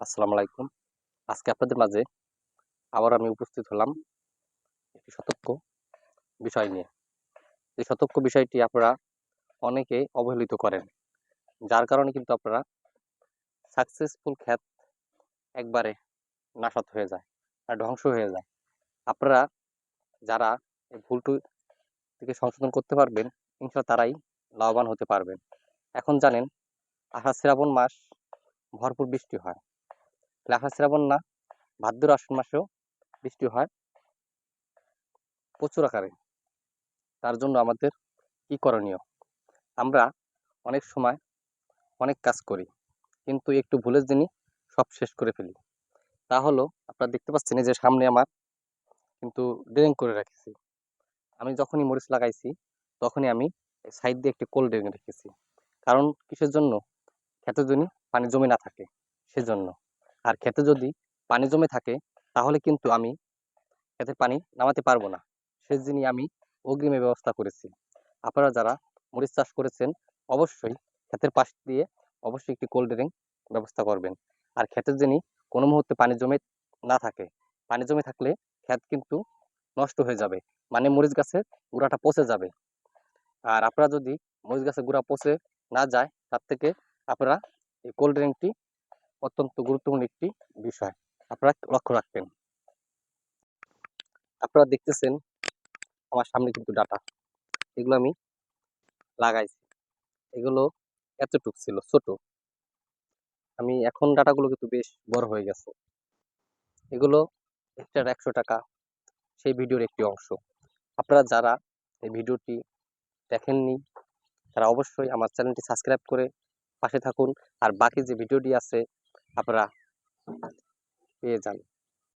আসসালামু আলাইকুম। আজকে আপনাদের মাঝে আবার আমি উপস্থিত হলাম একটি সতর্ক বিষয় নিয়ে। এই সতর্ক বিষয়টি আপনারা অনেকে অবহেলিত করেন, যার কারণে কিন্তু আপনারা সাকসেসফুল খ্যাত একবারে নাশাত হয়ে যায় আর ধ্বংস হয়ে যায়। আপনারা যারা এই ভুলটু থেকে সংশোধন করতে পারবেন ইনশাল্লাহ তারাই লাভবান হতে পারবেন। এখন জানেন, আষাঢ় শ্রাবণ মাস ভরপুর বৃষ্টি হয়। লেখা শ্রাবণ না, ভাদ্র আশ্বিন মাসেও বৃষ্টি হয় প্রচুর আকারে। তার জন্য আমাদের কি করণীয়? আমরা অনেক সময় অনেক কাজ করি, কিন্তু একটু ভুলের দিনই সব শেষ করে ফেলি। তা হলো, আপনারা দেখতে পাচ্ছেন যে সামনে আমার কিন্তু ড্রেন করে রেখেছি। আমি যখনই মরিচ লাগাইছি, তখনই আমি সাইড দিয়ে একটি কোল্ড ড্রেন রেখেছি। কারণ কিসের জন্য? খেতে জন্য পানি জমে না থাকে, সেজন্য। আর ক্ষেতে যদি পানি জমে থাকে, তাহলে কিন্তু আমি খেতে পানি নামাতে পারব না। সেজন্যই আমি অগ্রিমে ব্যবস্থা করেছি। আপনারা যারা মরিচ চাষ করেছেন, অবশ্যই ক্ষেতের পাশ দিয়ে অবশ্যই একটি কোল্ড ড্রিঙ্ক ব্যবস্থা করবেন। আর ক্ষেতের যিনি কোনো মুহূর্তে পানি জমে না থাকে, পানি জমে থাকলে ক্ষেত কিন্তু নষ্ট হয়ে যাবে। মানে মরিচ গাছের গুঁড়াটা পচে যাবে। আর আপনারা যদি মরিচ গাছের গুঁড়া পচে না যায়, তার থেকে আপনারা এই কোল্ড ড্রিঙ্কটি অত্যন্ত গুরুত্বপূর্ণ একটি বিষয়। আপনারা লক্ষ্য রাখবেন। আপনারা দেখতেছেন আমার সামনে কিন্তু ডাটা। এগুলো আমি লাগাইছি। এগুলো এতটুক ছিল, ছোট। আমি এখন ডাটাগুলো কিন্তু বেশ বড় হয়ে গেছে। এগুলো একটার একশো টাকা, সেই ভিডিওর একটি অংশ। আপনারা যারা এই ভিডিওটি দেখেননি, তারা অবশ্যই আমার চ্যানেলটি সাবস্ক্রাইব করে পাশে থাকুন। আর বাকি যে ভিডিওটি আছে আপনারা পেয়ে যান।